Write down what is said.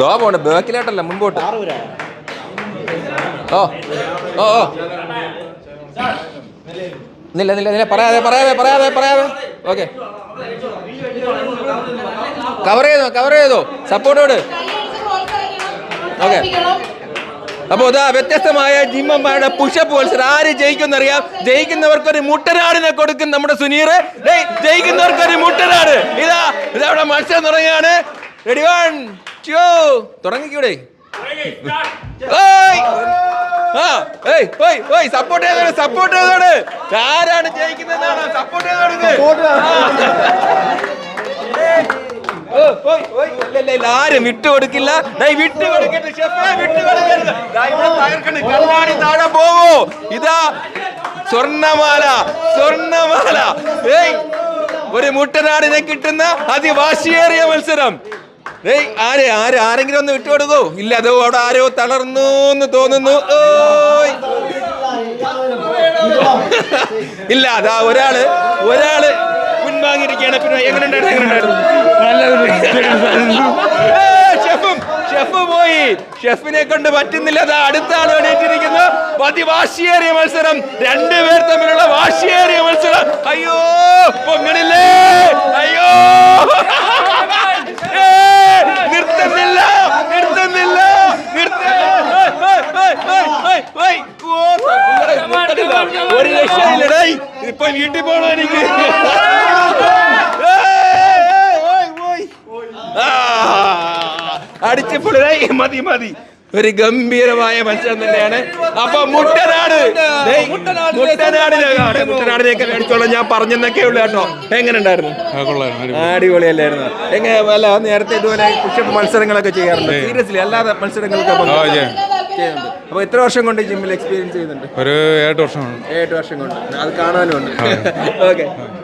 ദോ പോണ്ട ബേക്കിലോട്ടല്ല മുൻപോട്ട്. ഓ ഓ ഓ. നില്ല നില്ല നില്ല പറയാതെ പറയാതെ പറയാതെ പറയാതെ. ഓക്കെ. കവർ ചെയ്തോ കവർ ചെയ്തോ. സപ്പോർട്ടോട് ഓക്കെ. അപ്പോൾ ഇതാ വ്യത്യസ്തമായ ജിമ്മന്മാരുടെ പുഷപ്പ് മത്സരം. ആര് ജയിക്കുന്നറിയാം ജയിക്കുന്നവർക്ക് ഒരു മുട്ടനാടിനെ കൊടുക്കും നമ്മുടെ സുനീർ. ജയിക്കുന്നവർക്കൊരു മുട്ടനാട്. ഇതാ ഇതാ ഇവിടെ മത്സരം തുടങ്ങിയാണ് റെഡി വൺ ടു തുടങ്ങിക്കൂടെ. സപ്പോർട്ട് ചെയ്തോട് സപ്പോർട്ട് ചെയ്തോട് ആരാണ് ജയിക്കുന്നതാണ് സപ്പോർട്ട് ചെയ്തോട് ആരും വിട്ടു കൊടുക്കില്ല. വിട്ടു കൊടുക്കരുത് ഷെഫേ, വിട്ടു കൊടുക്കരുത്. കണ്ണാടി താഴെ പോവോ. ഇതാ സ്വർണമാല സ്വർണമാല ഏയ് ഒരു മുട്ടനാടിനെ കിട്ടുന്ന അതിവാശിയേറിയ മത്സരം. ആരെ ആര് ആരെങ്കിലും ഒന്ന് വിട്ടുകൊടുക്കോ. ഇല്ല അതോ അവിടെ ആരോ തളർന്നു എന്ന് തോന്നുന്നു. ഓയ്. ഇല്ല അതാ ഒരാൾ ഒരാൾ പിൻവാങ്ങിയിരിക്കുകയാണ്. പിന്നെ എങ്ങനെ ഷെഫും ഷെഫ് പോയി. ഷെഫിനെ കൊണ്ട് പറ്റുന്നില്ല. അതാ അടുത്ത ആൾ എണീറ്റിരിക്കുന്നു. അതിവാശിയേറിയ മത്സരം. രണ്ടുപേർ തമ്മിലുള്ള വാശിയേറിയ മത്സരം. അയ്യോ ഒരു രക്ഷയില്ലടേ ഇപ്പൊ വീട്ടിൽ പോണോ എനിക്ക് അടിച്ച് ഏയ്, മതി മതി ഒരു ഗംഭീരമായ മത്സരം തന്നെയാണ് അപ്പൊ മുട്ടനാട് ദേ, മുട്ടനാടിനെ കാണെ മുട്ടനാടിനെയൊക്കെ മേടിച്ചോളാം ഞാൻ പറഞ്ഞെന്നൊക്കെ ഉള്ളു കേട്ടോ എങ്ങനെ ഉണ്ടായിരുന്നു അടിപൊളിയല്ലായിരുന്നു എങ്ങനെ അല്ല നേരത്തെ ഇതുപോലെ മത്സരങ്ങളൊക്കെ ചെയ്യാറുണ്ട് സീരിയസ്ലി അല്ലാതെ മത്സരങ്ങളൊക്കെ. ചെയ്യുന്നുണ്ട്. അപ്പൊ എത്ര വർഷം കൊണ്ട് ജിമ്മിൽ എക്സ്പീരിയൻസ് ചെയ്യുന്നുണ്ട്? ഒരു ഏഴ് വർഷമാണ് ഏഴ് വർഷം കൊണ്ട്. അത് കാണാനും ഉണ്ട്. ഓക്കെ